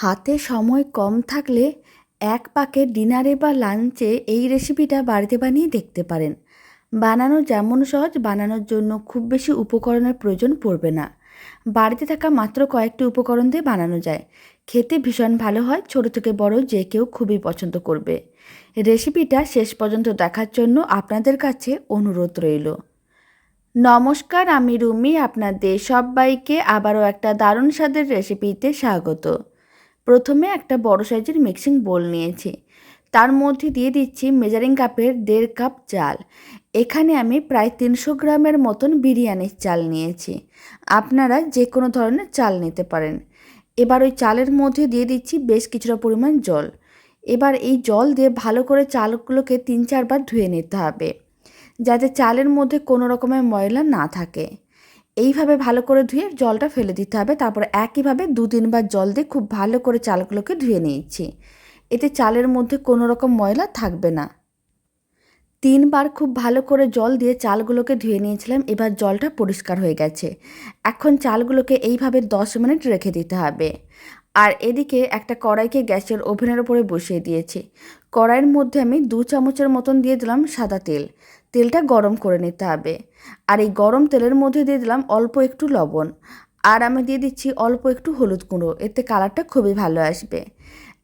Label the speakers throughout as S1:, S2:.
S1: হাতে সময় কম থাকলে এক পাকে ডিনারে বা লাঞ্চে এই রেসিপিটা বাড়িতে বানিয়ে দেখতে পারেন। বানানো যেমন সহজ, বানানোর জন্য খুব বেশি উপকরণের প্রয়োজন পড়বে না। বাড়িতে থাকা মাত্র কয়েকটি উপকরণ দিয়ে বানানো যায়। খেতে ভীষণ ভালো হয়, ছোট থেকে বড় যে কেউ খুবই পছন্দ করবে। রেসিপিটা শেষ পর্যন্ত দেখার জন্য আপনাদের কাছে অনুরোধ রইল। নমস্কার, আমি রুমি, আপনাদের সবাইকে আবারও একটা দারুণ স্বাদের রেসিপিতে স্বাগত। প্রথমে একটা বড় সাইজের মিক্সিং বোল নিয়েছি। তার মধ্যে দিয়ে দিচ্ছি মেজারিং কাপের দেড় কাপ চাল। এখানে আমি প্রায় তিনশো গ্রামের মতন বিরিয়ানির চাল নিয়েছি। আপনারা যে কোনো ধরনের চাল নিতে পারেন। এবার ওই চালের মধ্যে দিয়ে দিচ্ছি বেশ কিছুটা পরিমাণ জল। এবার এই জল দিয়ে ভালো করে চালগুলোকে তিন চারবার ধুয়ে নিতে হবে। যাতে চালের মধ্যে কোনো রকমের ময়লা না থাকে। এইভাবে ভালো করে ধুয়ে জলটা ফেলে দিতে হবে। তারপর একইভাবে দু তিনবার জল দিয়ে খুব ভালো করে চালগুলোকে ধুয়ে নিয়েছি। এতে চালের মধ্যে কোনো রকম ময়লা থাকবে না। তিনবার খুব ভালো করে জল দিয়ে চালগুলোকে ধুয়ে নিয়েছিলাম। এবার জলটা পরিষ্কার হয়ে গেছে। এখন চালগুলোকে এইভাবে দশ মিনিট রেখে দিতে হবে। আর এদিকে একটা কড়াইকে গ্যাসের ওভেনের ওপরে বসিয়ে দিয়েছি। কড়াইয়ের মধ্যে আমি দু চামচের মতন দিয়ে দিলাম সাদা তেল। তেলটা গরম করে নিতে হবে। আর এই গরম তেলের মধ্যে দিয়ে দিলাম অল্প একটু লবণ। আর আমি দিয়ে দিচ্ছি অল্প একটু হলুদ গুঁড়ো, এতে কালারটা খুবই ভালো আসবে।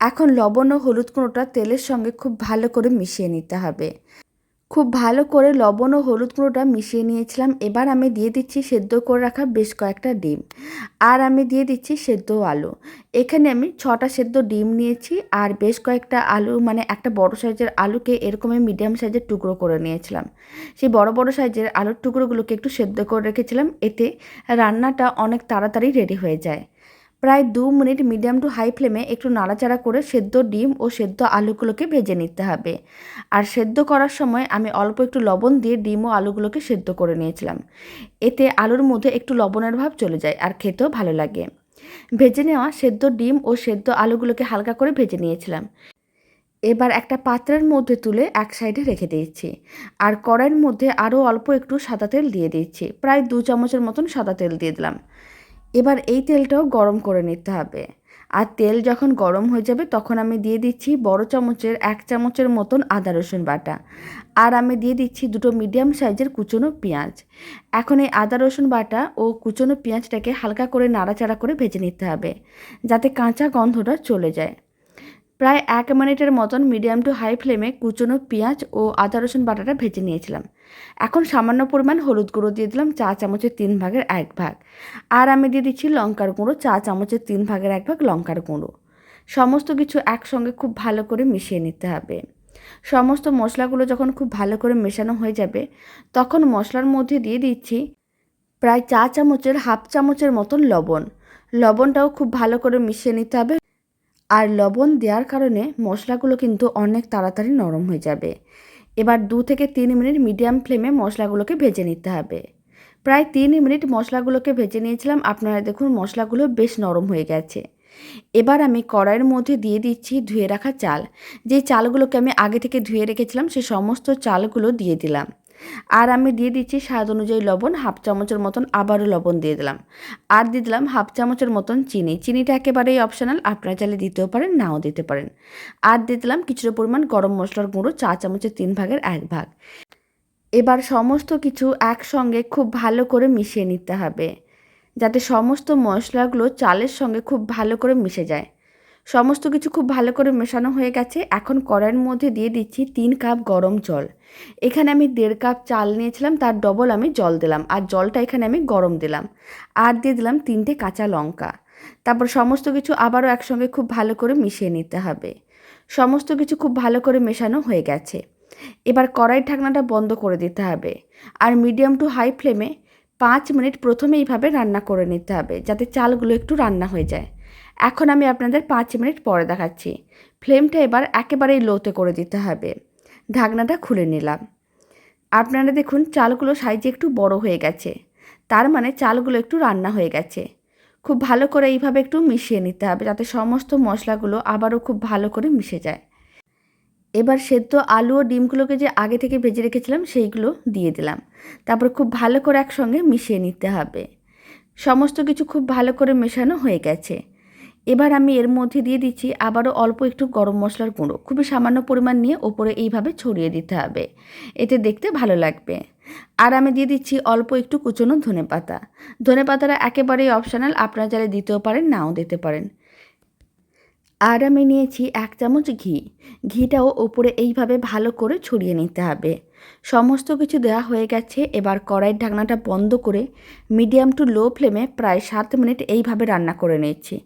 S1: এখন লবণ ও হলুদ গুঁড়োটা তেলের সঙ্গে খুব ভালো করে মিশিয়ে নিতে হবে। খুব ভালো করে লবণ ও হলুদ গুঁড়োটা মিশিয়ে নিয়েছিলাম। এবার আমি দিয়ে দিচ্ছি সেদ্ধ করে রাখা বেশ কয়েকটা ডিম। আর আমি দিয়ে দিচ্ছি সেদ্ধ আলু। এখানে আমি ছটা সেদ্ধ ডিম নিয়েছি আর বেশ কয়েকটা আলু মানে একটা বড় সাইজের আলুকে এরকমই মিডিয়াম সাইজের টুকরো করে নিয়েছিলাম। সেই বড় বড় সাইজের আলুর টুকরোগুলোকে একটু সেদ্ধ করে রেখেছিলাম। এতে রান্নাটা অনেক তাড়াতাড়ি রেডি হয়ে যায়। প্রায় দু মিনিট মিডিয়াম টু হাই ফ্লেমে একটু নাড়াচাড়া করে সেদ্ধ ডিম ও সেদ্ধ আলুগুলোকে ভেজে নিতে হবে। আর সেদ্ধ করার সময় আমি অল্প একটু লবণ দিয়ে ডিম ও আলুগুলোকে সেদ্ধ করে নিয়েছিলাম। এতে আলুর মধ্যে একটু লবণের ভাব চলে যায় আর খেতেও ভালো লাগে। ভেজে নেওয়া সেদ্ধ ডিম ও সেদ্ধ আলুগুলোকে হালকা করে ভেজে নিয়েছিলাম। এবার একটা পাত্রের মধ্যে তুলে এক সাইডে রেখে দিয়েছি। আর কড়াইয়ের মধ্যে আরও অল্প একটু সাদা তেল দিয়ে দিচ্ছি প্রায় দু চামচের মতন সাদা তেল দিয়ে দিলাম। এবার এই তেলটাও গরম করে নিতে হবে। আর তেল যখন গরম হয়ে যাবে, তখন আমি দিয়ে দিচ্ছি বড় চামচের এক চামচের মতন আদা রসুন বাটা। আর আমি দিয়ে দিচ্ছি দুটো মিডিয়াম সাইজের কুচনো পেঁয়াজ। এখন এই আদা রসুন বাটা ও কুচনো পেঁয়াজটাকে হালকা করে নাড়াচাড়া করে ভেজে নিতে হবে, যাতে কাঁচা গন্ধটা চলে যায়। প্রায় এক মিনিটের মতন মিডিয়াম টু হাই ফ্লেমে কুচনো পেঁয়াজ ও আদা রসুন বাটাটা ভেজে নিয়েছিলাম। এখন সামান্য পরিমাণ হলুদ গুঁড়ো দিয়ে দিলাম চা চামচের তিন ভাগের এক ভাগ। আর আমি দিয়ে দিচ্ছি লঙ্কার গুঁড়ো, চা চামচের তিন ভাগের এক ভাগ লঙ্কার গুঁড়ো। সমস্ত কিছু একসঙ্গে খুব ভালো করে মিশিয়ে নিতে হবে। সমস্ত মশলাগুলো যখন খুব ভালো করে মেশানো হয়ে যাবে, তখন মশলার মধ্যে দিয়ে দিচ্ছি প্রায় চা চামচের, হাফ চামচের মতন লবণ। লবণটাও খুব ভালো করে মিশিয়ে নিতে হবে। আর লবণ দেওয়ার কারণে মশলাগুলো কিন্তু অনেক তাড়াতাড়ি নরম হয়ে যাবে। এবার দু থেকে তিন মিনিট মিডিয়াম ফ্লেমে মশলাগুলোকে ভেজে নিতে হবে। প্রায় তিন মিনিট মশলাগুলোকে ভেজে নিয়েছিলাম, আপনারা দেখুন মশলাগুলো বেশ নরম হয়ে গেছে। এবার আমি কড়াইয়ের মধ্যে দিয়ে দিচ্ছি ধুয়ে রাখা চাল। যে চালগুলোকে আমি আগে থেকে ধুয়ে রেখেছিলাম, সে সমস্ত চালগুলো দিয়ে দিলাম। আর আমি দিয়ে দিচ্ছি স্বাদ অনুযায়ী লবণ, হাফ চামচের মতন আবারও লবণ দিয়ে দিলাম। আর দিয়ে দিলাম হাফ চামচের মতন চিনি। চিনিটা একেবারেই অপশনাল আপনারা চাইলে দিতেও পারেন, নাও দিতে পারেন। আর দিয়ে দিলাম কিছুটা পরিমাণ গরম মশলার গুঁড়ো, চা চামচের তিন ভাগের এক ভাগ। এবার সমস্ত কিছু একসঙ্গে খুব ভালো করে মিশিয়ে নিতে হবে। যাতে সমস্ত মশলাগুলো চালের সঙ্গে খুব ভালো করে মিশে যায়। সমস্ত কিছু খুব ভালো করে মেশানো হয়ে গেছে। এখন কড়াইয়ের মধ্যে দিয়ে দিচ্ছি তিন কাপ গরম জল। এখানে আমি দেড় কাপ চাল নিয়েছিলাম, তার ডবল আমি জল দিলাম আর জলটা এখানে আমি গরম দিলাম। আর দিয়ে দিলাম তিনটে কাঁচা লঙ্কা। তারপর সমস্ত কিছু আবারও একসঙ্গে খুব ভালো করে মিশিয়ে নিতে হবে। সমস্ত কিছু খুব ভালো করে মেশানো হয়ে গেছে। এবার কড়াই ঢাকনাটা বন্ধ করে দিতে হবে। আর মিডিয়াম টু হাই ফ্লেমে পাঁচ মিনিট প্রথমে এইভাবে রান্না করে নিতে হবে, যাতে চালগুলো একটু রান্না হয়ে যায়। এখন আমি আপনাদের পাঁচ মিনিট পরে দেখাচ্ছি। ফ্লেমটা এবার একেবারেই লোতে করে দিতে হবে। ঢাকনাটা খুলে নিলাম। আপনারা দেখুন, চালগুলো সাইজে একটু বড় হয়ে গেছে। তার মানে চালগুলো একটু রান্না হয়ে গেছে। খুব ভালো করে এইভাবে একটু মিশিয়ে নিতে হবে যাতে সমস্ত মশলাগুলো আবারও খুব ভালো করে মিশে যায়। এবার সেদ্ধ আলু ও ডিমগুলোকে যে আগে থেকে ভেজে রেখেছিলাম, সেইগুলো দিয়ে দিলাম। তারপর খুব ভালো করে একসঙ্গে মিশিয়ে নিতে হবে। সমস্ত কিছু খুব ভালো করে মেশানো হয়ে গেছে। এবার আমি এর মধ্যে দিয়ে দিচ্ছি আবারও অল্প একটু গরম মশলার গুঁড়ো। খুবই সামান্য পরিমাণ নিয়ে ওপরে এইভাবে ছড়িয়ে দিতে হবে। এতে দেখতে ভালো লাগবে। আর আমি দিয়ে দিচ্ছি অল্প একটু কুচনো ধনে পাতা ধনে পাতাটা একেবারেই অপশানাল আপনারা যারা দিতেও পারেন, নাও দিতে পারেন। আর আমি নিয়েছি এক চামচ ঘি। ঘিটাও ওপরে এইভাবে ভালো করে ছড়িয়ে নিতে হবে। সমস্ত কিছু দেওয়া হয়ে গেছে, এবার কড়াইয়ের ঢাকনাটা বন্ধ করে মিডিয়াম টু লো ফ্লেমে প্রায় সাত মিনিট এইভাবে রান্না করে নিচ্ছি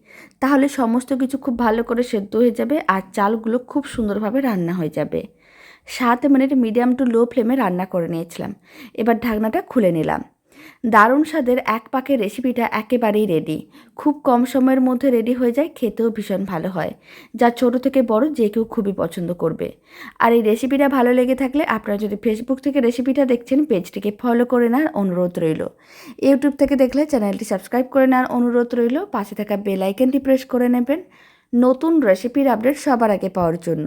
S1: তাহলে সমস্ত কিছু খুব ভালো করে সেদ্ধ হয়ে যাবে আর চালগুলো খুব সুন্দরভাবে রান্না হয়ে যাবে। সাত মিনিট মিডিয়াম টু লো ফ্লেমে রান্না করে নিয়েছিলাম। এবার ঢাকনাটা খুলে নিলাম। দারুণ স্বাদের এক পাকের রেসিপিটা একেবারেই রেডি খুব কম সময়ের মধ্যে রেডি হয়ে যায়, খেতেও ভীষণ ভালো হয়, যা ছোট থেকে বড় যে কেউ খুবই পছন্দ করবে। আর এই রেসিপিটা ভালো লেগে থাকলে আপনারা যদি ফেসবুক থেকে রেসিপিটা দেখছেন পেজটিকে ফলো করে নেওয়ার অনুরোধ রইল। ইউটিউব থেকে দেখলে চ্যানেলটি সাবস্ক্রাইব করে নেওয়ার অনুরোধ রইল। পাশে থাকা বেল প্রেস করে নেবেন। নতুন রেসিপির আপডেট সবার আগে পাওয়ার জন্য।